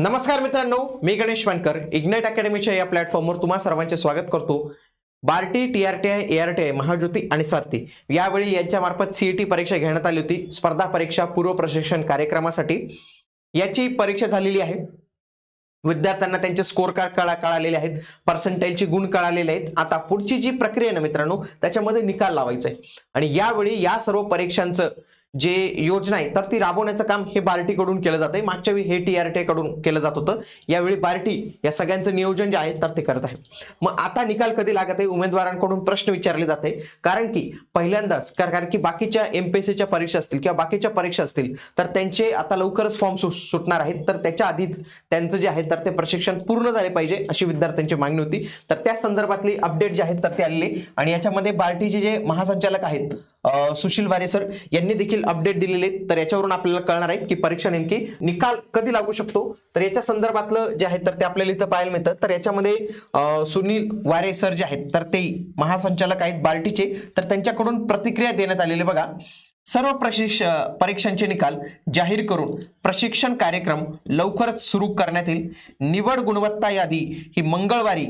नमस्कार मित्रांनो मी गणेश वानकर इग्नाइट अकॅडमीच्या या प्लॅटफॉर्मवर तुम्हा सर्वांचे स्वागत करतो. BARTI T R T I A R T I Mahajyoti आणि सारथी यावेळी यांच्या मार्फत सीईटी परीक्षा घेण्यात आली होती. स्पर्धा परीक्षा पूर्व प्रशिक्षण कार्यक्रमासाठी याची परीक्षा झालेली आहे. विद्यार्थ्यांना त्यांचे स्कोर कार्ड कळा कळालेले आहेत. पर्सेंटाईलचे गुण कळालेले आहेत. आता पुढची जी प्रक्रिया आहे ना मित्रांनो त्याच्यामध्ये निकाल लावायचा आहे. आणि यावेळी या सर्व परीक्षांचं जे योजना आहे तर ती राबवण्याचं काम हे बार्टीकडून केलं जात आहे मागच्या वेळी हे टी आर टी कडून केलं जात होतं. यावेळी बार्टी या सगळ्यांचं नियोजन जे आहे तर ते करत आहे. मग आता निकाल कधी लागत आहे? उमेदवारांकडून प्रश्न विचारले जाते कारण की पहिल्यांदाच कारण की बाकीच्या एमपीएससीच्या परीक्षा असतील किंवा बाकीच्या परीक्षा असतील तर त्यांचे आता लवकरच फॉर्म सुटणार आहेत. तर त्याच्या आधीच त्यांचं जे आहे तर ते प्रशिक्षण पूर्ण झाले पाहिजे अशी विद्यार्थ्यांची मागणी होती. तर त्या संदर्भातली अपडेट जे आहेत तर ते आलेली आणि याच्यामध्ये बार्टीचे जे महासंचालक आहेत सुशील वारे सर यांनी देखील अपडेट दिलेले आहेत. तर याच्यावरून आपल्याला कळणार आहेत की परीक्षा नेमकी निकाल कधी लागू शकतो? तर याच्या संदर्भातलं जे आहे तर ते आपल्याला इथं पाहायला मिळतं. तर याच्यामध्ये सुनील वारे सर जे आहेत तर ते महासंचालक आहेत बार्टीचे. तर त्यांच्याकडून प्रतिक्रिया देण्यात आलेली बघा. सर्व प्रशिक्ष परीक्षांचे निकाल जाहीर करून प्रशिक्षण कार्यक्रम लवकरच सुरू करण्यात येईल. निवड गुणवत्ता यादी ही मंगळवारी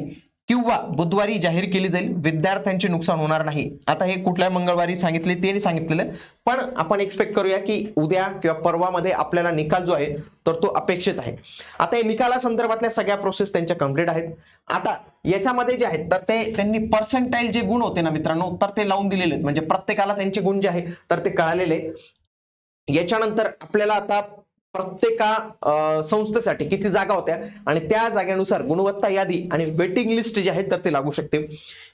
किंवा बुधवारी जाहीर केली जाईल विद्यार्थ्यांचे नुकसान होणार नाही. आता हे कुठल्या मंगळवारी सांगितले ते सांगितलेलं. पण आपण एक्सपेक्ट करूया की उद्या किंवा परवामध्ये आपल्याला निकाल जो आहे तर तो अपेक्षित आहे. आता या निकाला संदर्भातल्या सगळ्या प्रोसेस त्यांच्या कंप्लीट आहेत. आता याच्यामध्ये जे आहेत तर ते त्यांनी पर्सेंटाईल जे गुण होते ना मित्रांनो तर ते लावून दिलेले आहेत. म्हणजे प्रत्येकाला त्यांचे गुण जे आहे तर ते कळालेले आहेत. याच्यानंतर आपल्याला आता प्रत्येका संस्थेसाठी किती जागा होत्या आणि त्या जागेनुसार गुणवत्ता यादी आणि वेटिंग लिस्ट जी आहे तर ते लागू शकते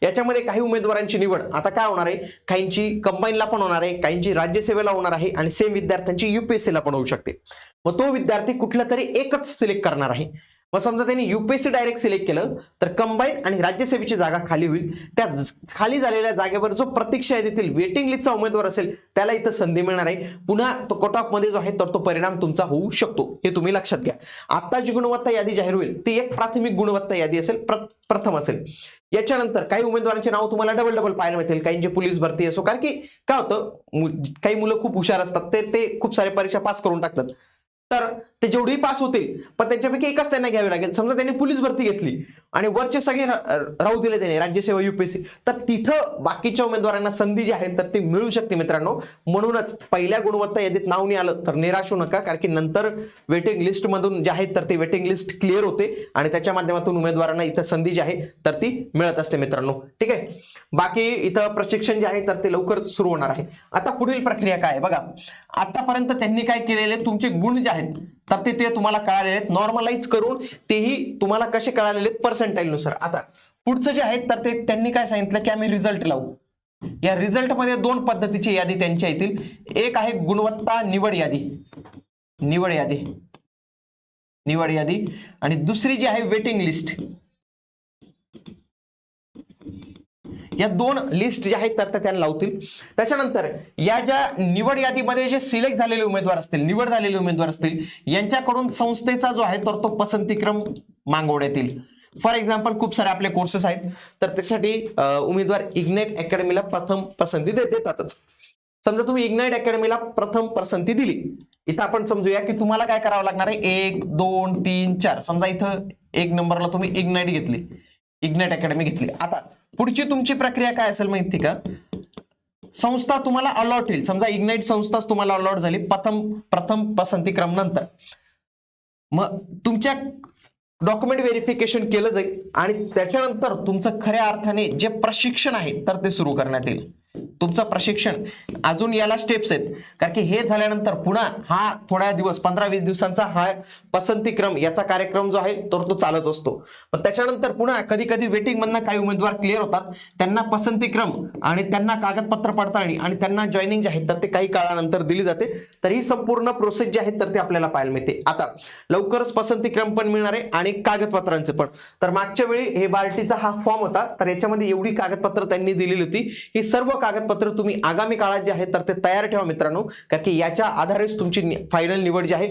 याच्यामध्ये काही उमेदवारांची निवड. आता काय होणार आहे? काहींची कंबाईनला पण होणार आहे काहींची राज्यसेवेला होणार आहे आणि सेम विद्यार्थ्यांची युपीएससीला पण होऊ शकते. मग तो विद्यार्थी कुठला तरी एकच सिलेक्ट करणार आहे. मग समजा त्यांनी युपीएससी डायरेक्ट सिलेक्ट केलं तर कंबाईन आणि राज्यसेवेची जागा खाली होईल. त्या खाली झालेल्या जागेवर जो प्रतीक्षा येथील वेटिंग लिस्टचा उमेदवार असेल त्याला इथं संधी मिळणार आहे. पुन्हा तो कट ऑफमध्ये जो आहे तर तो परिणाम तुमचा होऊ शकतो. हे तुम्ही लक्षात घ्या. आता जी गुणवत्ता यादी जाहीर होईल ती एक प्राथमिक गुणवत्ता यादी असेल प्रथम असेल. याच्यानंतर काही उमेदवारांचे नाव तुम्हाला डबल डबल पाहायला मिळतील. काहींची पोलीस भरती असो कारण की काय होतं काही मुलं खूप हुशार असतात ते ते खूप सारे परीक्षा पास करून टाकतात. तर ते जेवढेही पास होतील पण त्यांच्यापैकी एकच त्यांना घ्यावी लागेल. समजा त्यांनी पोलीस भरती घेतली आणि वरचे सगळे राहू दिले त्याने राज्यसेवा युपीएससी तर तिथं बाकीच्या उमेदवारांना संधी जी आहे तर ती मिळू शकते मित्रांनो. म्हणूनच पहिल्या गुणवत्ता यादीत नाव नाही आलं तर निराश होऊ नका कारण की नंतर वेटिंग लिस्ट मधून जे आहे तर ते वेटिंग लिस्ट क्लिअर होते. आणि त्याच्या माध्यमातून उमेदवारांना इथं संधी जी आहे तर ती मिळत असते मित्रांनो. ठीक आहे? बाकी इथं प्रशिक्षण जे आहे तर ते लवकरच सुरू होणार आहे. आता पुढील प्रक्रिया काय आहे? बघा. आतापर्यंत त्यांनी काय केलेले तुमचे गुण जे आहेत तर ते ते तुम्हाला कळालेले आहेत. नॉर्मलाइज करून तेही तुम्हाला कसे कळालेले आहेत पर्सेंटाईलनुसार आता पुढचं जे आहे तर ते त्यांनी काय सांगितलं की आम्ही रिझल्ट लावू. या रिझल्टमध्ये दोन पद्धतीची यादी त्यांच्या येतील. एक आहे गुणवत्ता निवड यादी. निवड यादी. निवड यादी. आणि दुसरी जी आहे वेटिंग लिस्ट या दोन लिस्ट ज्या आहेत तर त्या त्यांना लावतील. त्याच्यानंतर या ज्या निवड यादीमध्ये जे सिलेक्ट झालेले उमेदवार असतील निवड झालेले उमेदवार असतील यांच्याकडून संस्थेचा जो आहे तर तो पसंतीक्रम मागवण्यात येईल. फॉर एक्झाम्पल खूप सारे आपले कोर्सेस आहेत तर त्यासाठी उमेदवार इग्नेट अकॅडमीला प्रथम पसंती देतातच. समजा तुम्ही इग्नाइट अकॅडमीला प्रथम पसंती दिली इथं आपण समजूया की तुम्हाला काय करावं लागणार आहे? एक दोन तीन चार. समजा इथं एक नंबरला तुम्ही इग्नाइट घेतली. इग्नेट अकॅडमी घेतली. आता पुढची तुमची प्रक्रिया काय असेल माहिती का? संस्था तुम्हाला अलॉट होईल समजा इग्नाइट संस्थाच तुम्हाला अलॉट झाली प्रथम प्रथम पसंती क्रम नंतर. मग तुमच्या डॉक्युमेंट व्हेरिफिकेशन केलं जाईल आणि त्याच्यानंतर तुमचं खऱ्या अर्थाने जे प्रशिक्षण आहे तर ते सुरू करण्यात येईल. तुमचं प्रशिक्षण. अजून याला स्टेप्स आहेत. कारण की हे झाल्यानंतर पुन्हा हा थोड्या दिवस पंधरा वीस दिवसांचा हा पसंती क्रम याचा कार्यक्रम जो आहे तर तो चालत असतो. पण त्याच्यानंतर पुन्हा कधी कधी वेटिंग मधनं काही उमेदवार क्लिअर होतात. त्यांना पसंती क्रम आणि त्यांना कागदपत्र पडताळणी आणि त्यांना जॉईनिंग जे आहे तर ते काही काळानंतर दिली जाते. तर ही संपूर्ण प्रोसेस जी आहे तर ते आपल्याला पाहायला मिळते. आता लवकरच पसंती क्रम पण मिळणार आहे आणि कागदपत्रांचे पण. तर मागच्या वेळी हे बार्टीचा हा फॉर्म होता. तर याच्यामध्ये एवढी कागदपत्र त्यांनी दिलेली होती. ही सर्व कागदपत्र तुम्ही आगामी काळात जे आहे तर ते तयार ठेवा मित्रांनो. कारण की याच्या आधारेच तुमची फायनल निवड जी आहे